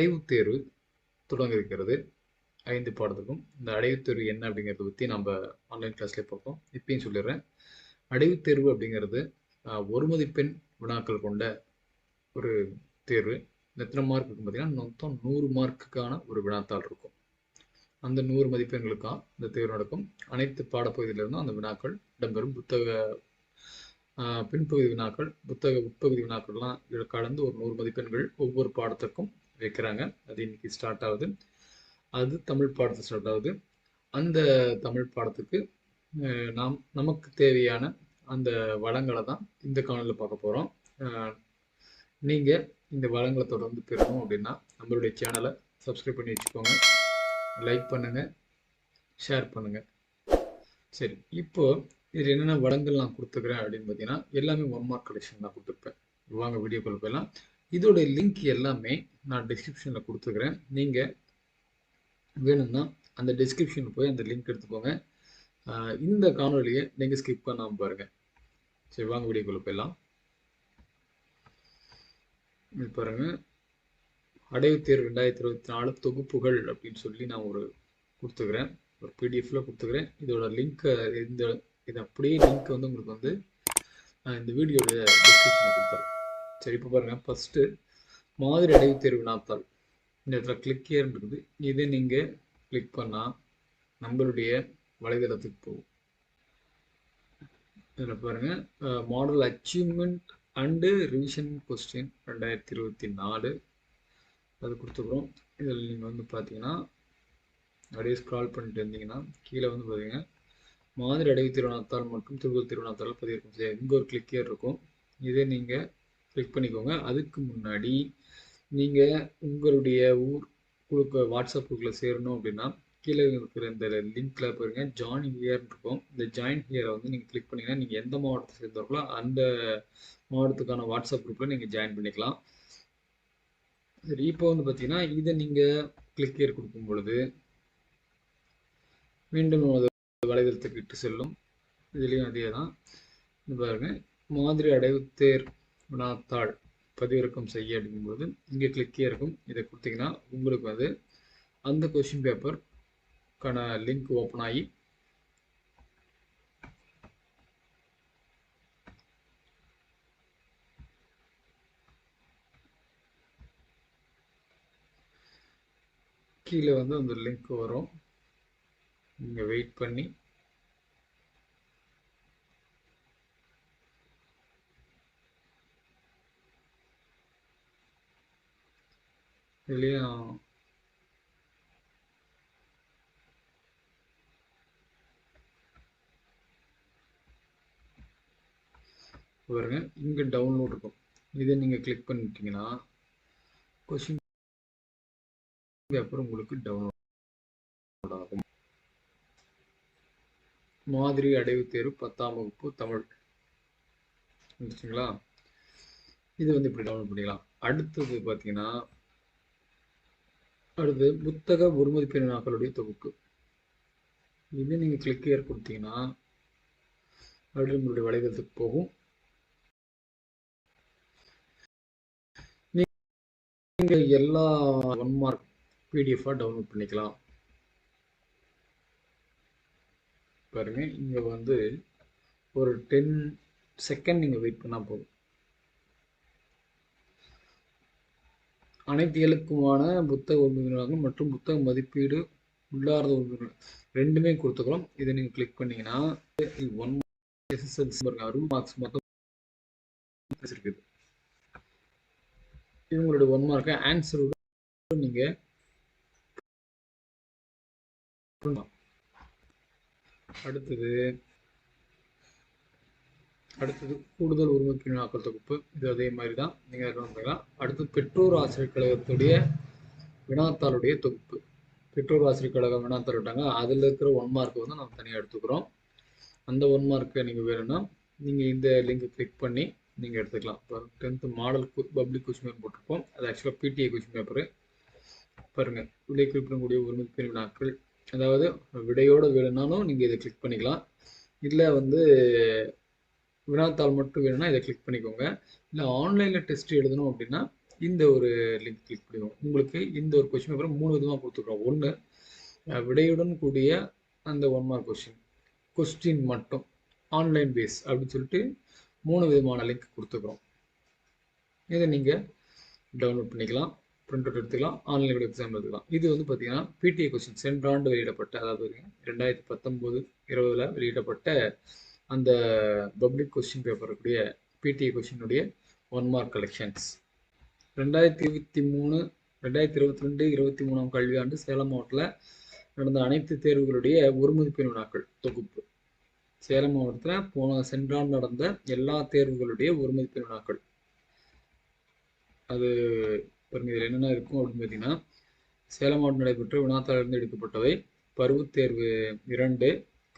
அடைவுத் தேர்வு தொடங்க இருக்கிறது ஐந்து பாடத்துக்கும். இந்த அடைவுத் தேர்வு என்ன அப்படிங்கிறத பற்றி நம்ம ஆன்லைன் கிளாஸ்லேயே பார்ப்போம். இப்பயும் சொல்லிடுறேன். அடைவுத் தேர்வு அப்படிங்கிறது ஒரு மதிப்பெண் வினாக்கள் கொண்ட ஒரு தேர்வு. எத்தனை மார்க் இருக்கும் பார்த்தீங்கன்னா மொத்தம் நூறு மார்க்குக்கான ஒரு வினாத்தாள் இருக்கும். அந்த நூறு மதிப்பெண்களுக்காக இந்த தேர்வு நடக்கும். அனைத்து பாடப்பகுதியிலிருந்தும் அந்த வினாக்கள் இடம்பெறும். புத்தக பின்பகுதி வினாக்கள் புத்தக உட்பகுதி வினாக்கள்லாம் கடந்து கலந்து ஒரு நூறு மதிப்பெண்கள் ஒவ்வொரு பாடத்துக்கும் வைக்கிறாங்க. அது இன்னைக்கு ஸ்டார்ட் ஆகுது. அது தமிழ் பாடத்து ஸ்டார்ட் ஆகுது. அந்த தமிழ் பாடத்துக்கு நாம் நமக்கு தேவையான அந்த வளங்களை தான் இந்த காணொலியில் பார்க்க போகிறோம் நீங்கள் இந்த வளங்களை தொடர்ந்து பெறணும் அப்படின்னா நம்மளுடைய சேனலை சப்ஸ்கிரைப் பண்ணி வச்சுக்கோங்க. லைக் பண்ணுங்கள் ஷேர் பண்ணுங்கள் சரி இப்போ இதில் என்னென்ன வளங்கள் நான் கொடுத்துக்கிறேன் அப்படின்னு பார்த்தீங்கன்னா எல்லாமே ஒன் மார்க் கலெக்ஷன் நான் கொடுத்துருப்பேன். வாங்க வீடியோக்குள்ள போயலாம் இதோட லிங்க் எல்லாமே நான் டிஸ்கிரிப்ஷனில் கொடுத்துக்கிறேன் நீங்கள் வேணும்னா அந்த டிஸ்கிரிப்ஷனில் போய் அந்த லிங்க் எடுத்துக்கோங்க. இந்த காணொலியை நீங்கள் ஸ்கிப் பண்ணாமல் பாருங்கள் சரி வாங்க வீடியோக்குள்ள போயிடலாம். இது பாருங்க. அடைவுத் தேர்வு ரெண்டாயிரத்தி இருபத்தி நாலு தொகுப்புகள் அப்படின்னு சொல்லி நான் ஒரு கொடுத்துக்கிறேன் ஒரு பிடிஎஃப்ல கொடுத்துக்கிறேன் இதோட லிங்க்கை இந்த இது அப்படியே லிங்க் வந்து உங்களுக்கு வந்து நான் இந்த வீடியோட டிஸ்கிரிப்ஷனில் கொடுத்துறேன். சரி இப்போ பாருங்க. ஃபர்ஸ்ட்டு மாதிரி இடைவு தேர்வு வினாத்தாள் இந்த இடத்துல கிளிக் இருக்குது இதை நீங்கள் கிளிக் பண்ணால் நம்மளுடைய வலைதளத்துக்கு போகும். இதில் பாருங்கள் model achievement and revision question ரெண்டாயிரத்தி இருபத்தி நாலு. அது கொடுத்துக்குறோம் இதில் நீங்கள் வந்து பார்த்தீங்கன்னா அப்படியே ஸ்க்ரால் பண்ணிட்டு இருந்தீங்கன்னா கீழே வந்து பார்த்தீங்கன்னா மாதிரி அடைவு திருவிழாத்தால் மற்றும் திருவள்ளூர் திருவிழாத்தால் பதிவிறக்கம் செய்ய இங்கே ஒரு கிளிக்கர் இருக்கும். இதை நீங்கள் கிளிக் பண்ணிக்கோங்க. அதுக்கு முன்னாடி நீங்கள் உங்களுடைய ஊர் குழுக்க வாட்ஸ்அப் குழுக்கில் சேரணும் அப்படின்னா கீழே இருக்கிற இந்த லிங்க்கில் பாருங்க. ஜாயின் ஹியர்னு இருக்கும். இந்த ஜாயின் ஹியரை வந்து நீங்கள் கிளிக் பண்ணிங்கன்னா நீங்கள் எந்த மாவட்டத்தை சேர்ந்தவர்களோ அந்த மாவட்டத்துக்கான வாட்ஸ்அப் குரூப்பில் நீங்கள் ஜாயின் பண்ணிக்கலாம். சரி இப்போ வந்து பார்த்தீங்கன்னா இதை நீங்கள் கிளிக் ஹியர் கொடுக்கும் பொழுது மீண்டும் வலைதளத்துக்கு இட்டு செல்லும். இதுலேயும் அதே தான் இது பாருங்க. மாதிரி அடைவுத்தேர் வினாத்தாள் பதிவிறக்கம் செய்ய அப்படிங்கும்போது இங்கே கிளிக்கே இருக்கும் இதை கொடுத்தீங்கன்னா உங்களுக்கு வந்து அந்த கொஷின் பேப்பர்க்கான லிங்க் ஓப்பன் ஆகி கீழே வந்து அந்த லிங்க் வரும். நீங்கள் வெயிட் பண்ணி இதுலேயும் பாருங்க இங்கே டவுன்லோட் இருக்கும். இதை நீங்கள் கிளிக் பண்ணிட்டீங்கன்னா கொஷின் பேப்பர் உங்களுக்கு டவுன்லோட் ஆகும். மாதிரி அடைவு தேர்வு பத்தாம் வகுப்பு தமிழ். இருந்துச்சுங்களா இது வந்து இப்படி டவுன்லோட் பண்ணிக்கலாம். அடுத்தது பார்த்தீங்கன்னா அடுத்து புத்தக ஒரு மதிப்பெண் வினாக்களுடைய தொகுப்பு. இது நீங்கள் கிளிக் ஏர் கொடுத்தீங்கன்னா அப்படி உங்களுடைய வலைதளத்துக்கு போகும். நீங்கள் எல்லா ஒன் மார்க் பிடிஎஃபாக டவுன்லோட் பண்ணிக்கலாம். பாருங்க இங்கே வந்து ஒரு டென் செகண்ட் நீங்கள் வெயிட் பண்ணால் போதும். அனைத்துகளுக்குமான புத்தக உரிமையாளர்கள் மற்றும் புத்தக மதிப்பீடு உள்ளார்ந்த உரிமைகள் ரெண்டுமே கொடுத்துக்கிறோம். இதை நீங்கள் கிளிக் பண்ணீங்கன்னா ஒன் எஸ்எஸ்எல்சி அறுபது மார்க்ஸ் மொத்தம் இருக்குது இவங்களுடைய ஒன் மார்க்கை ஆன்சரோட நீங்கள் அடுத்தது அடுத்தது கூடுதல் உரிமை வினாக்கள் தொகுப்பு. இது அதே மாதிரி தான் நீங்கள் பண்ணலாம் அடுத்து பெற்றோர் ஆசிரியர் கழகத்துடைய வினாத்தாளுடைய தொகுப்பு. பெற்றோர் ஆசிரியர் கழகம் வினாத்தாள் விட்டாங்க அதில் இருக்கிற ஒன் மார்க் வந்து நம்ம தனியாக எடுத்துக்கிறோம். அந்த ஒன் மார்க்கை நீங்கள் வேணும்னா நீங்கள் இந்த லிங்கை கிளிக் பண்ணி நீங்கள் எடுத்துக்கலாம். இப்போ tenth model public question paper போட்டிருப்போம் அது ஆக்சுவலாக பிடிஏ கொஸ்டின் பேப்பரு பாருங்கள் விடை குறிப்பிடக்கூடிய உரிமைக்கு வினாக்கள். அதாவது விடையோடு வேணும்னாலும் நீங்கள் இதை கிளிக் பண்ணிக்கலாம். இல்லை வந்து வினாத்தாள் மட்டும் வேணும்னா இதை கிளிக் பண்ணிக்கோங்க. இல்லை ஆன்லைனில் டெஸ்ட் எழுதணும் அப்படின்னா இந்த ஒரு லிங்க் கிளிக் பண்ணிக்கோங்க. உங்களுக்கு இந்த ஒரு கொஸ்டின் பேப்பர் மூணு விதமாக கொடுத்துருக்கோம். ஒன்று விடையுடன் கூடிய அந்த ஒன் மார்க் கொஸ்டின் கொஸ்டின் மட்டும் ஆன்லைன் பேஸ் அப்படின்னு சொல்லிட்டு மூணு விதமான லிங்க் கொடுத்துருக்குறோம் இதை நீங்கள் டவுன்லோட் பண்ணிக்கலாம் பிரிண்ட் அவுட் எடுத்துக்கலாம் ஆன்லைன் எக்ஸாம் எடுத்துக்கலாம் இது வந்து பார்த்தீங்கன்னா பிடிஏ கொஸ்டின் சென்ற ஆண்டு வெளியிடப்பட்ட அதாவது ரெண்டாயிரத்தி பத்தொம்போது இருபதில் வெளியிடப்பட்ட அந்த பப்ளிக் கொஸ்டின் பேப்பருடைய பிடிஏ கொஸ்டினுடைய ஒன் மார்க் கலெக்ஷன்ஸ் ரெண்டாயிரத்தி இருபத்தி மூணு ரெண்டாயிரத்தி இருபத்தி ரெண்டு இருபத்தி மூணாம் கல்வியாண்டு சேலம் மாவட்டத்தில் நடந்த அனைத்து தேர்வுகளுடைய ஒரு மதிப்பெண் வினாக்கள் தொகுப்பு. சேலம் மாவட்டத்தில் போன சென்றால் நடந்த எல்லா தேர்வுகளுடைய ஒரு மதிப்பெண் வினாக்கள். அது பாருங்க இதில் என்னென்ன இருக்கும் அப்படின்னு பார்த்தீங்கன்னா சேலம் மாவட்டம் நடைபெற்ற வினாத்தாளிலிருந்து எடுக்கப்பட்டவை பருவத் தேர்வு இரண்டு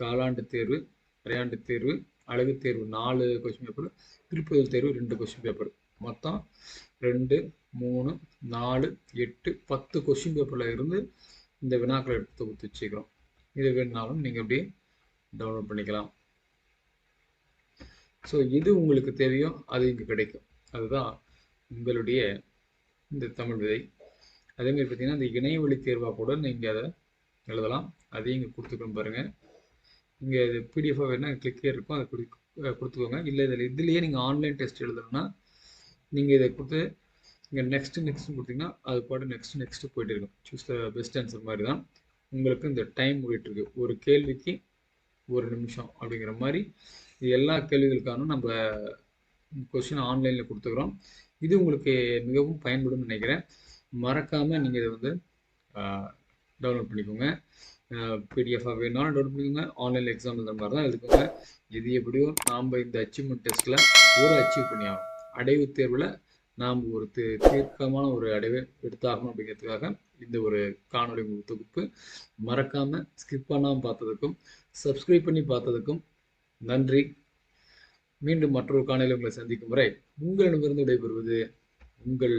காலாண்டு தேர்வு விளையாண்டு தேர்வு அழகு தேர்வு நாலு கொஸ்டின் பேப்பர் திருப்பதில் தேர்வு ரெண்டு கொஸ்டின் பேப்பர் மொத்தம் ரெண்டு மூணு நாலு எட்டு பத்து கொஸ்டின் பேப்பரில் இருந்து இந்த வினாக்களை எடுத்து தொகுத்து வச்சுக்கிறோம். இது வேணுனாலும் நீங்கள் அப்படியே டவுன்லோட் பண்ணிக்கலாம். ஸோ எது உங்களுக்கு தேவையோ அது இங்கே கிடைக்கும். அதுதான் உங்களுடைய இந்த தமிழ் விதை. அதேமாதிரி பார்த்தீங்கன்னா இந்த இணையவழி தேர்வாக கூட நீங்கள் அதை எழுதலாம். அதையும் இங்கே கொடுத்துக்கணும் பாருங்கள் இங்கே இது பிடிஎஃபாக வேணால் கிளிக்கே இருக்கும் அதை குடி கொடுத்துக்கோங்க. இல்லை இதில் இதுலேயே நீங்கள் ஆன்லைன் டெஸ்ட் எழுதணும்னா நீங்கள் இதை கொடுத்து இங்கே நெக்ஸ்ட்டு நெக்ஸ்ட்டு கொடுத்தீங்கன்னா அது பாட்டு நெக்ஸ்ட் நெக்ஸ்ட்டு போயிட்டு இருக்கும். சூஸ் த பெஸ்ட் ஆன்சர் மாதிரி தான் உங்களுக்கு இந்த டைம் போயிட்டுருக்கு ஒரு கேள்விக்கு ஒரு நிமிஷம் அப்படிங்கிற மாதிரி இது எல்லா கேள்விகளுக்கான நம்ம கொஸ்டின் ஆன்லைனில் கொடுத்துக்கிறோம். இது உங்களுக்கு மிகவும் பயன்படும் நினைக்கிறேன். மறக்காமல் நீங்கள் இதை வந்து டவுன்லோட் பண்ணிக்கோங்க. பிடிஎஃபாக வேணாலும் டவுன் பண்ணிக்கோங்க. ஆன்லைன் எக்ஸாம் எழுதுற மாதிரி தான் எழுதிக்கோங்க. இது எப்படியோ நாம் இந்த அச்சீவ்மெண்ட் டெஸ்ட்டில் ஒரு அச்சீவ் பண்ணி ஆகணும் அடைவு தேர்வில் நாம் ஒரு தீர்க்கமான ஒரு அடைவை எடுத்தாகணும் அப்படிங்கிறதுக்காக இந்த ஒரு காணொலி தொகுப்பு. மறக்காமல் ஸ்கிப் பண்ணாமல் பார்த்ததுக்கும் சப்ஸ்கிரைப் பண்ணி பார்த்ததுக்கும் நன்றி. மீண்டும் மற்றொரு காணொலி உங்களை சந்திக்கும் வரை உங்களிடமிருந்து விடைபெறுவது உங்கள்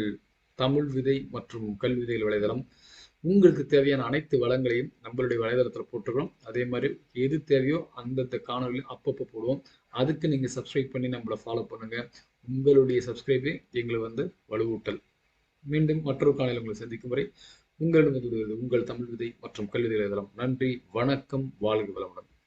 தமிழ் விதை மற்றும் கல்விதைகள் வலைதளம். உங்களுக்கு தேவையான அனைத்து வளங்களையும் நம்மளுடைய வலைதளத்தில் போட்டுக்கிறோம். அதே மாதிரி எது தேவையோ அந்தந்த காணொலியும் அப்பப்போ போடுவோம். அதுக்கு நீங்கள் சப்ஸ்கிரைப் பண்ணி நம்மளை ஃபாலோ பண்ணுங்கள் உங்களுடைய சப்ஸ்கிரைபே எங்களை வந்து வலுவூட்டல். மீண்டும் மற்றொரு காலையில் உங்களை சந்திக்கும் வரை உங்களிடம் உங்கள் தமிழ் விதை மற்றும் கல்வி வலைதளம் நன்றி வணக்கம் வாழ்க வளமுடன்.